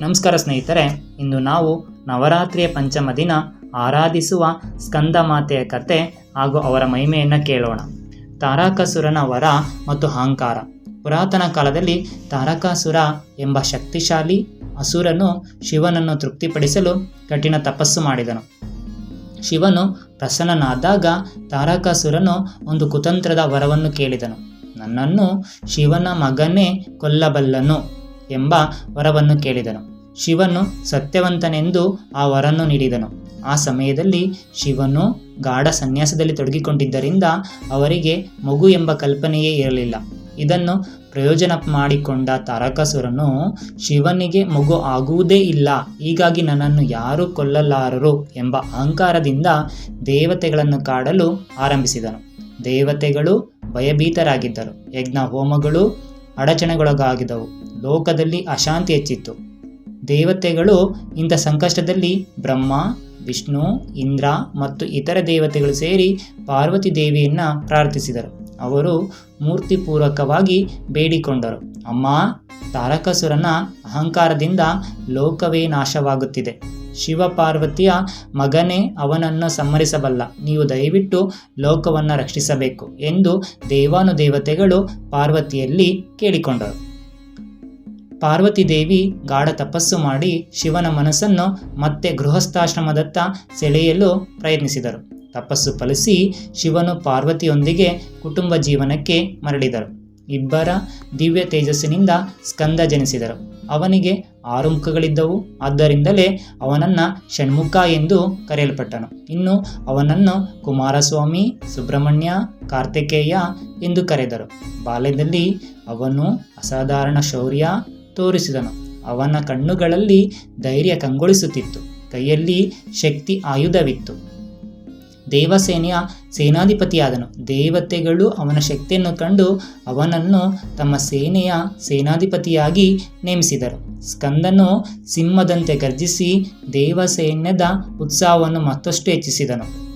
ನಮಸ್ಕಾರ ಸ್ನೇಹಿತರೆ, ಇಂದು ನಾವು ನವರಾತ್ರಿಯ ಪಂಚಮ ದಿನ ಆರಾಧಿಸುವ ಸ್ಕಂದ ಮಾತೆಯ ಕತೆ ಹಾಗೂ ಅವರ ಮಹಿಮೆಯನ್ನು ಕೇಳೋಣ. ತಾರಕಾಸುರನ ವರ ಮತ್ತು ಅಹಂಕಾರ. ಪುರಾತನ ಕಾಲದಲ್ಲಿ ತಾರಕಾಸುರ ಎಂಬ ಶಕ್ತಿಶಾಲಿ ಅಸುರನು ಶಿವನನ್ನು ತೃಪ್ತಿಪಡಿಸಲು ಕಠಿಣ ತಪಸ್ಸು ಮಾಡಿದನು. ಶಿವನು ಪ್ರಸನ್ನನಾದಾಗ ತಾರಕಾಸುರನು ಒಂದು ಕುತಂತ್ರದ ವರವನ್ನು ಕೇಳಿದನು. ನನ್ನನ್ನು ಶಿವನ ಮಗನೇ ಕೊಲ್ಲಬಲ್ಲನು. ಎಂಬ ವರವನ್ನು ಕೇಳಿದನು. ಶಿವನು ಸತ್ಯವಂತನೆಂದು ಆ ವರನ್ನು ನೀಡಿದನು. ಆ ಸಮಯದಲ್ಲಿ ಶಿವನು ಗಾಢ ಸನ್ಯಾಸದಲ್ಲಿ ತೊಡಗಿಕೊಂಡಿದ್ದರಿಂದ ಅವರಿಗೆ ಮಗು ಎಂಬ ಕಲ್ಪನೆಯೇ ಇರಲಿಲ್ಲ. ಇದನ್ನು ಪ್ರಯೋಜನ ಮಾಡಿಕೊಂಡ ತಾರಕಾಸುರನು ಶಿವನಿಗೆ ಮಗು ಆಗುವುದೇ ಇಲ್ಲ, ಹೀಗಾಗಿ ನನ್ನನ್ನು ಯಾರೂ ಕೊಲ್ಲಲಾರರು ಎಂಬ ಅಹಂಕಾರದಿಂದ ದೇವತೆಗಳನ್ನು ಕಾಡಲು ಆರಂಭಿಸಿದನು. ದೇವತೆಗಳು ಭಯಭೀತರಾಗಿದ್ದರು ಯಜ್ಞ ಹೋಮಗಳು ಅಡಚಣೆಗೊಳಗಾಗಿದ್ದವು. ಲೋಕದಲ್ಲಿ ಅಶಾಂತಿ ಹೆಚ್ಚಿತ್ತು. ದೇವತೆಗಳು ಇಂಥ ಸಂಕಷ್ಟದಲ್ಲಿ ಬ್ರಹ್ಮ, ವಿಷ್ಣು, ಇಂದ್ರ ಮತ್ತು ಇತರ ದೇವತೆಗಳು ಸೇರಿ ಪಾರ್ವತಿ ದೇವಿಯನ್ನು ಪ್ರಾರ್ಥಿಸಿದರು. ಅವರು ಮೂರ್ತಿಪೂರ್ವಕವಾಗಿ ಬೇಡಿಕೊಂಡರು. ಅಮ್ಮ, ತಾರಕಸುರನ ಅಹಂಕಾರದಿಂದ ಲೋಕವೇ ನಾಶವಾಗುತ್ತಿದೆ. ಶಿವ ಪಾರ್ವತಿಯ ಮಗನೇ ಅವನನ್ನು ಸಂಹರಿಸಬಲ್ಲ. ನೀವು ದಯವಿಟ್ಟು ಲೋಕವನ್ನು ರಕ್ಷಿಸಬೇಕು ಎಂದು ದೇವಾನುದೇವತೆಗಳು ಪಾರ್ವತಿಯಲ್ಲಿ ಕೇಳಿಕೊಂಡರು. ಪಾರ್ವತಿ ದೇವಿ ಗಾಢ ತಪಸ್ಸು ಮಾಡಿ ಶಿವನ ಮನಸ್ಸನ್ನು ಮತ್ತೆ ಗೃಹಸ್ಥಾಶ್ರಮದತ್ತ ಸೆಳೆಯಲು ಪ್ರಯತ್ನಿಸಿದರು. ತಪಸ್ಸು ಫಲಿಸಿ ಶಿವನು ಪಾರ್ವತಿಯೊಂದಿಗೆ ಕುಟುಂಬ ಜೀವನಕ್ಕೆ ಮರಳಿದರು. ಇಬ್ಬರ ದಿವ್ಯ ತೇಜಸ್ಸಿನಿಂದ ಸ್ಕಂದ ಜನಿಸಿದರು. ಅವನಿಗೆ ಆರು ಮುಖಗಳಿದ್ದವು. ಆದ್ದರಿಂದಲೇ ಅವನನ್ನು ಷಣ್ಮುಖ ಎಂದು ಕರೆಯಲ್ಪಟ್ಟನು. ಇನ್ನು ಅವನನ್ನು ಕುಮಾರಸ್ವಾಮಿ, ಸುಬ್ರಹ್ಮಣ್ಯ, ಕಾರ್ತಿಕೇಯ ಎಂದು ಕರೆದರು. ಬಾಲ್ಯದಲ್ಲಿ ಅವನು ಅಸಾಧಾರಣ ಶೌರ್ಯ ತೋರಿಸಿದನು. ಅವನ ಕಣ್ಣುಗಳಲ್ಲಿ ಧೈರ್ಯ ಕಂಗೊಳಿಸುತ್ತಿತ್ತು. ಕೈಯಲ್ಲಿ ಶಕ್ತಿ ಆಯುಧವಿತ್ತು. ದೇವಸೇನೆಯ ಸೇನಾಧಿಪತಿಯಾದನು. ದೇವತೆಗಳು ಅವನ ಶಕ್ತಿಯನ್ನು ಕಂಡು ಅವನನ್ನು ತಮ್ಮ ಸೇನೆಯ ಸೇನಾಧಿಪತಿಯಾಗಿ ನೇಮಿಸಿದರು. ಸ್ಕಂದನು ಸಿಂಹದಂತೆ ಗರ್ಜಿಸಿ ದೇವಸೇನ್ಯದ ಉತ್ಸಾಹವನ್ನು ಮತ್ತಷ್ಟು ಹೆಚ್ಚಿಸಿದನು.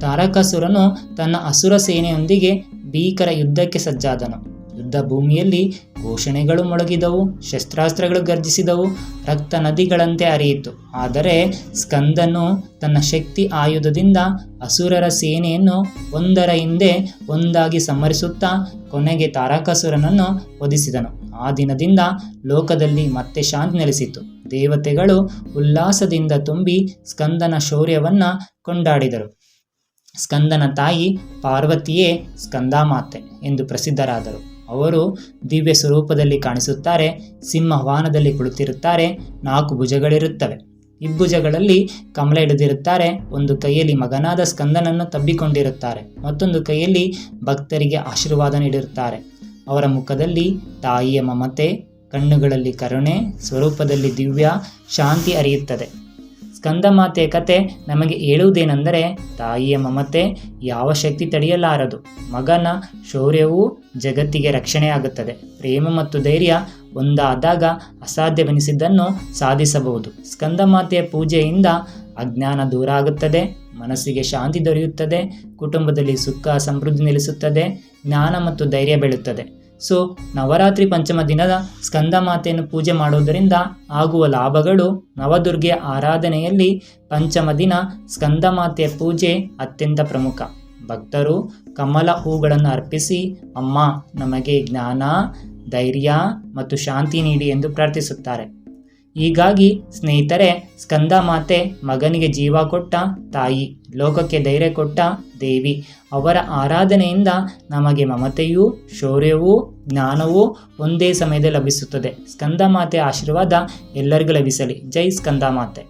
ತಾರಕಾಸುರನು ತನ್ನ ಅಸುರ ಸೇನೆಯೊಂದಿಗೆ ಭೀಕರ ಯುದ್ಧಕ್ಕೆ ಸಜ್ಜಾದನು. ಯುದ್ಧ ಭೂಮಿಯಲ್ಲಿ ಘೋಷಣೆಗಳು ಮೊಳಗಿದವು, ಶಸ್ತ್ರಾಸ್ತ್ರಗಳು ಗರ್ಜಿಸಿದವು ರಕ್ತ ನದಿಗಳಂತೆ ಅರಿಯಿತು ಆದರೆ ಸ್ಕಂದನು ತನ್ನ ಶಕ್ತಿ ಆಯುಧದಿಂದ ಅಸುರರ ಸೇನೆಯನ್ನು ಒಂದರ ಹಿಂದೆ ಒಂದಾಗಿ ಸಮರಿಸುತ್ತಾ ಕೊನೆಗೆ ತಾರಕಾಸುರನನ್ನು ಒದಿಸಿದನು ಆ ದಿನದಿಂದ ಲೋಕದಲ್ಲಿ ಮತ್ತೆ ಶಾಂತಿ ನೆಲೆಸಿತು. ದೇವತೆಗಳು ಉಲ್ಲಾಸದಿಂದ ತುಂಬಿ ಸ್ಕಂದನ ಶೌರ್ಯವನ್ನು ಕೊಂಡಾಡಿದರು. ಸ್ಕಂದನ ತಾಯಿ ಪಾರ್ವತಿಯೇ ಸ್ಕಂದಾಮಾತೆ ಎಂದು ಪ್ರಸಿದ್ಧರಾದರು. ಅವರು ದಿವ್ಯ ಸ್ವರೂಪದಲ್ಲಿ ಕಾಣಿಸುತ್ತಾರೆ ಸಿಂಹವಾಹನದಲ್ಲಿ ಕುಳಿತಿರುತ್ತಾರೆ, ನಾಲ್ಕು ಭುಜಗಳಿರುತ್ತವೆ. ಇಬ್ಬುಜಗಳಲ್ಲಿ ಕಮಲ ಹಿಡಿದಿರುತ್ತಾರೆ, ಒಂದು ಕೈಯಲ್ಲಿ ಮಗನಾದ ಸ್ಕಂದನನ್ನು ತಬ್ಬಿಕೊಂಡಿರುತ್ತಾರೆ, ಮತ್ತೊಂದು ಕೈಯಲ್ಲಿ ಭಕ್ತರಿಗೆ ಆಶೀರ್ವಾದ ನೀಡಿರುತ್ತಾರೆ. ಅವರ ಮುಖದಲ್ಲಿ ತಾಯಿಯ ಮಮತೆ, ಕಣ್ಣುಗಳಲ್ಲಿ ಕರುಣೆ, ಸ್ವರೂಪದಲ್ಲಿ ದಿವ್ಯ ಶಾಂತಿ ಹರಿಯುತ್ತದೆ ಸ್ಕಂದಮಾತೆಯ ಕತೆ ನಮಗೆ ಹೇಳುವುದೇನೆಂದರೆ, ತಾಯಿಯ ಮಮತೆ ಯಾವ ಶಕ್ತಿ ತಡೆಯಲಾರದು? ಮಗನ ಶೌರ್ಯವು ಜಗತ್ತಿಗೆ ರಕ್ಷಣೆಯಾಗುತ್ತದೆ ಪ್ರೇಮ ಮತ್ತು ಧೈರ್ಯ ಒಂದಾದಾಗ ಅಸಾಧ್ಯವೆನಿಸಿದ್ದನ್ನು ಸಾಧಿಸಬಹುದು. ಸ್ಕಂದಮಾತೆಯ ಪೂಜೆಯಿಂದ ಅಜ್ಞಾನ ದೂರ ಆಗುತ್ತದೆ ಮನಸ್ಸಿಗೆ ಶಾಂತಿ ದೊರೆಯುತ್ತದೆ, ಕುಟುಂಬದಲ್ಲಿ ಸುಖ, ಸಮೃದ್ಧಿ ನೆಲೆಸುತ್ತದೆ, ಜ್ಞಾನ ಮತ್ತು ಧೈರ್ಯ ಬೆಳೆಯುತ್ತದೆ ಸೊ, ನವರಾತ್ರಿ ಪಂಚಮ ದಿನದ ಸ್ಕಂದ ಮಾತೆಯನ್ನು ಪೂಜೆ ಮಾಡುವುದರಿಂದ ಆಗುವ ಲಾಭಗಳು ನವದುರ್ಗೆಯ ಆರಾಧನೆಯಲ್ಲಿ ಪಂಚಮ ದಿನ ಸ್ಕಂದ ಮಾತೆಯ ಪೂಜೆ ಅತ್ಯಂತ ಪ್ರಮುಖ. ಭಕ್ತರು ಕಮಲ ಹೂಗಳನ್ನು ಅರ್ಪಿಸಿ, ಅಮ್ಮ, ನಮಗೆ ಜ್ಞಾನ, ಧೈರ್ಯ ಮತ್ತು ಶಾಂತಿ ನೀಡಿ ಎಂದು ಪ್ರಾರ್ಥಿಸುತ್ತಾರೆ. ಹೀಗಾಗಿ ಸ್ನೇಹಿತರೆ, ಸ್ಕಂದ ಮಾತೆ ಮಗನಿಗೆ ಜೀವ ಕೊಟ್ಟ, ತಾಯಿ ಲೋಕಕ್ಕೆ ಧೈರ್ಯ ಕೊಟ್ಟ ದೇವಿ ಅವರ ಆರಾಧನೆಯಿಂದ ನಮಗೆ ಮಮತೆಯೂ, ಶೌರ್ಯವೂ, ಜ್ಞಾನವೂ ಒಂದೇ ಸಮಯದಲ್ಲಿ ಲಭಿಸುತ್ತದೆ. ಸ್ಕಂದ ಮಾತೆ ಆಶೀರ್ವಾದ ಎಲ್ಲರಿಗೂ ಲಭಿಸಲಿ. ಜೈ ಸ್ಕಂದ ಮಾತೆ.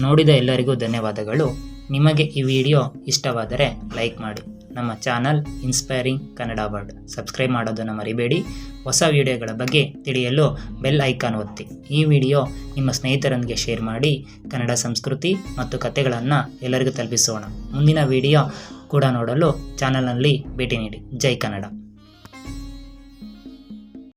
ನೋಡಿದ ಎಲ್ಲರಿಗೂ ಧನ್ಯವಾದಗಳು. ನಿಮಗೆ ಈ ವಿಡಿಯೋ ಇಷ್ಟವಾದರೆ ಲೈಕ್ ಮಾಡಿ. ನಮ್ಮ channel inspiring Kannada world subscribe ಮಾಡೋದನ್ನು ಮರಿಬೇಡಿ. ಹೊಸ ವಿಡಿಯೋಗಳ ಬಗ್ಗೆ ತಿಳಿಯಲು ಬೆಲ್ ಐಕಾನ್ ಒತ್ತಿ. ಈ ವಿಡಿಯೋ ನಿಮ್ಮ ಸ್ನೇಹಿತರೊಂದಿಗೆ ಶೇರ್ ಮಾಡಿ. ಕನ್ನಡ ಸಂಸ್ಕೃತಿ ಮತ್ತು ಕಥೆಗಳನ್ನು ಎಲ್ಲರಿಗೂ ತಲುಪಿಸೋಣ. ಮುಂದಿನ ವಿಡಿಯೋ ಕೂಡ ನೋಡಲು ಚಾನಲ್ನಲ್ಲಿ ಭೇಟಿ ನೀಡಿ. ಜೈ ಕನ್ನಡ.